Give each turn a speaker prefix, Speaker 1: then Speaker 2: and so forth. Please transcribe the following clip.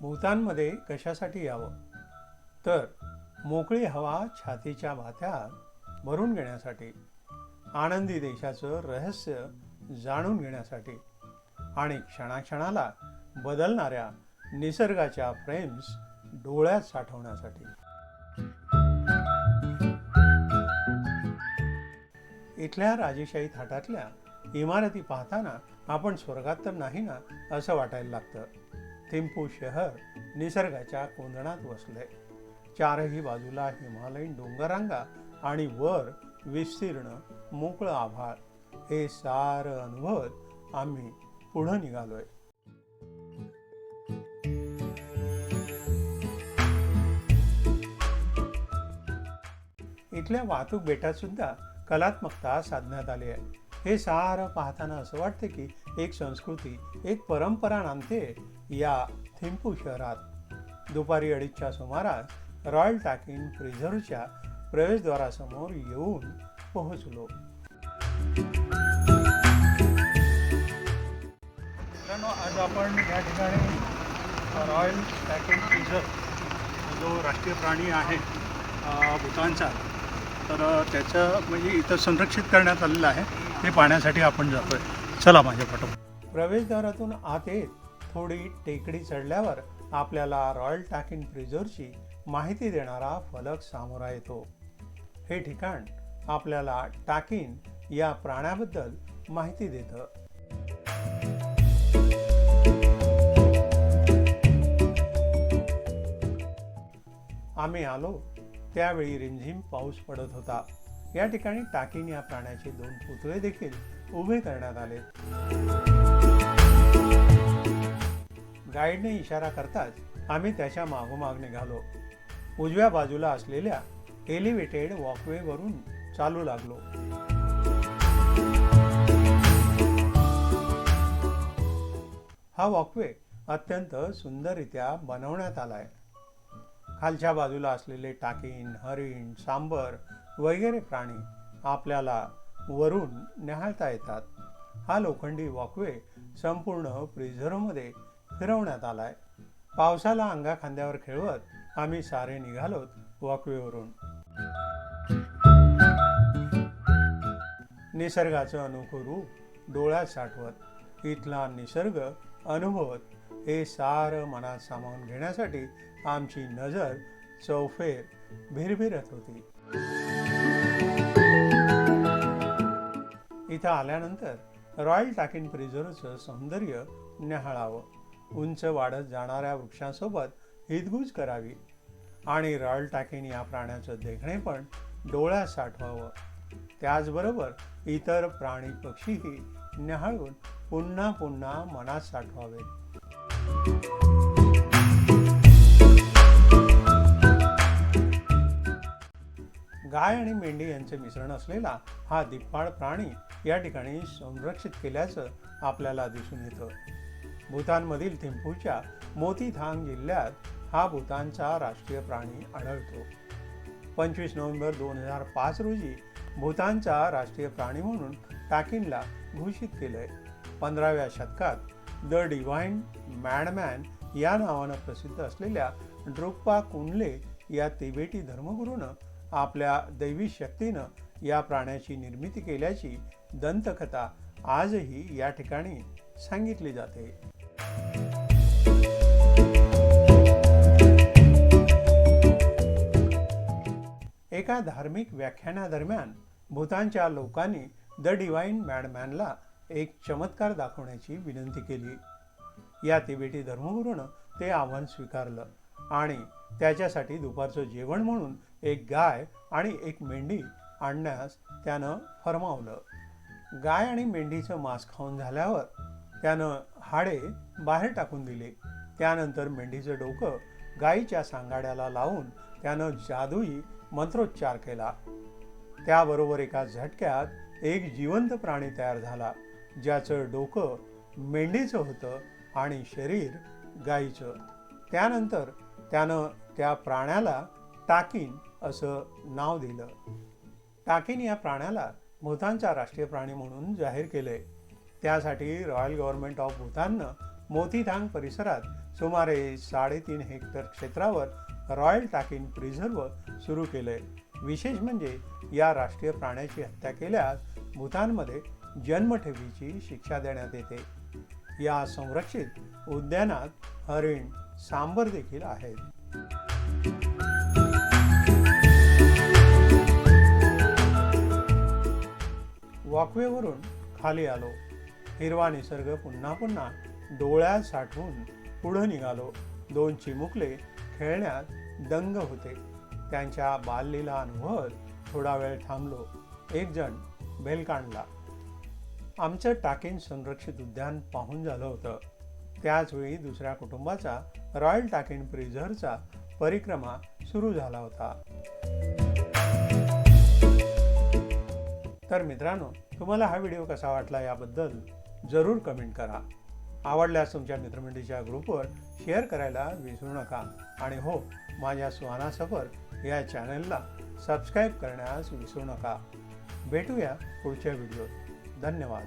Speaker 1: भूतानमध्ये कशासाठी यावं? तर मोकळी हवा छातीच्या भात्यात भरून घेण्यासाठी आनंदी देशाचं रहस्य जाणून घेण्यासाठी आणि क्षणाक्षणाला बदलणाऱ्या निसर्गाच्या फ्रेम्स डोळ्यात साठवण्यासाठी. इथल्या राजेशाही थाटातल्या इमारती पाहताना आपण स्वर्गात तर नाही ना असं वाटायला लागतं. थिम्पू शहर निसर्गाच्या कोंदणात वसलंय चारही बाजूला हिमालयीन डोंगररांगा आणि वर विस्तीर्ण मोकळं आभाळ. हे सारं अनुभवत आम्ही पुढं निघालोय. इथल्या वाहतूक बेटात सुद्धा कलात्मकता साधण्यात आली आहे. हे सारं पाहताना असं वाटतं की एक संस्कृती एक परंपरा नांदते या थिंपू शहरात दुपारी अडीचच्या सुमारास रॉयल टाकिन प्रिझर्वच्या प्रवेशद्वारासमोर येऊन पोहोचलो. मित्रांनो आज आपण या ठिकाणी रॉयल टॅकिन प्रिझर्व जो राष्ट्रीय प्राणी आहे भूतानचा तर त्याचं म्हणजे इथं संरक्षित करण्यात आलेलं आहे. ते पाहण्यासाठी आपण जातोय. चला माझ्या पाठव प्रवेशद्वारातून आत येत थोडी टेकडी चढल्यावर आपल्याला रॉयल टाकिन प्रिझर्वची माहिती देणारा फलक सामोरा येतो. हे ठिकाण आपल्याला टाकिन या प्राण्याबद्दल माहिती देतं. आम्ही आलो त्यावेळी रिमझिम पाऊस पडत होता. या ठिकाणी टाकीन या प्राण्याचे दोन पुतळे देखील उभे करण्यात आले. गाईडने इशारा करताच आम्ही त्याच्या मागोमाग निघालो उजव्या बाजूला असलेल्या एलिव्हेटेड वॉकवेवरून चालू लागलो. हा वॉकवे अत्यंत सुंदररित्या बनवण्यात आलाय. खालच्या बाजूला असलेले टाकीन हरिण सांबर वगैरे प्राणी आपल्याला वरून न्याहाळता येतात. हा लोखंडी वॉकवे संपूर्ण प्रिझर्वमध्ये फिरवण्यात आलाय. पावसाला अंगा खांद्यावर खेळवत आम्ही सारे निघालोत वॉकवेवरून. निसर्गाचं अनोखं रूप डोळ्यात साठवत इथला निसर्ग अनुभवत हे सारं मनात सामावून घेण्यासाठी आमची नजर चौफेर भिरभिरत होती. इथं आल्यानंतर रॉयल टाकिन प्रिझर्वचं सौंदर्य न्याहाळावं. उंच वाढत जाणाऱ्या वृक्षांसोबत हितगुज करावी. आणि रॉयल टाकिन या प्राण्याचं देखणे पण डोळ्यात साठवावं. त्याचबरोबर इतर प्राणी पक्षीही न्याहाळून पुन्हा पुन्हा मनात साठवावे. गाय आणि मेंढी यांचे मिश्रण असलेला हा दिप्पाळ प्राणी या ठिकाणी संरक्षित केल्याचं आपल्याला दिसून येतं. भूतानमधील थिंपूच्या मोतीथांग जिल्ह्यात हा भूतानचा राष्ट्रीय प्राणी आढळतो. पंचवीस नोव्हेंबर दोन हजार पाच रोजी भूतानचा राष्ट्रीय प्राणी म्हणून टाकिनला घोषित केलंय. पंधराव्या शतकात द डिव्हाइन मॅडमॅन या नावानं प्रसिद्ध असलेल्या ड्रुप्पा कुंडले या तिबेटी धर्मगुरूनं आपल्या दैवी शक्तीनं या प्राण्याची निर्मिती केल्याची दंतकथा आजही या ठिकाणी सांगितली जाते. एका धार्मिक व्याख्यानादरम्यान भूतानच्या लोकांनी द डिवाईन मॅडमॅनला एक चमत्कार दाखवण्याची विनंती केली. या तिबेटी धर्मगुरूनं ते आव्हान स्वीकारलं आणि त्याच्यासाठी दुपारचं जेवण म्हणून एक गाय आणि एक मेंढी आणण्यास त्यानं फरमावलं. गाय आणि मेंढीचं मांस खाऊन झाल्यावर त्यानं हाडे बाहेर टाकून दिले. त्यानंतर मेंढीचं डोकं गायीच्या सांगाड्याला लावून त्यानं जादुई मंत्रोच्चार केला त्याबरोबर एका झटक्यात एक जिवंत प्राणी तयार झाला ज्याचं डोकं मेंढीचं होतं आणि शरीर गाईचं. त्यानंतर त्यानं त्या प्राण्याला टाकिन असं नाव दिलं. टाकिन या प्राण्याला भूतानचा राष्ट्रीय प्राणी म्हणून जाहीर केलंय. त्यासाठी रॉयल गव्हर्नमेंट ऑफ भूताननं मोतीथांग परिसरात सुमारे साडेतीन हेक्टर क्षेत्रावर रॉयल टाकिन प्रिझर्व सुरू केलंय. विशेष म्हणजे या राष्ट्रीय प्राण्याची हत्या केल्यास भूतानमध्ये जन्मठेवीची शिक्षा देण्यात येते. या संरक्षित उद्यानात हरिण सांबर देखील आहेत. वॉकवेवरून खाली आलो. हिरवा निसर्ग पुन्हा पुन्हा डोळ्यात साठवून पुढं निघालो. दोन चिमुकले खेळण्यात दंग होते. त्यांच्या बाललीला अनुभवत थोडा वेळ थांबलो. एक जण बेल काढला आमचं टाकेन संरक्षित उद्यान पाहून झालं होतं. त्याचवेळी दुसऱ्या कुटुंबाचा रॉयल टाकेन प्रिझर्वचा परिक्रमा सुरू झाला होता. तर मित्रांनो तुम्हाला हा व्हिडिओ कसा वाटला याबद्दल जरूर कमेंट करा. आवडल्यास तुमच्या मित्रमंडळीच्या ग्रुपवर शेअर करायला विसरू नका. आणि हो माझ्या सुहाना सफर या चॅनलला सबस्क्राईब करण्यास विसरू नका. भेटूया पुढच्या व्हिडिओत. धन्यवाद.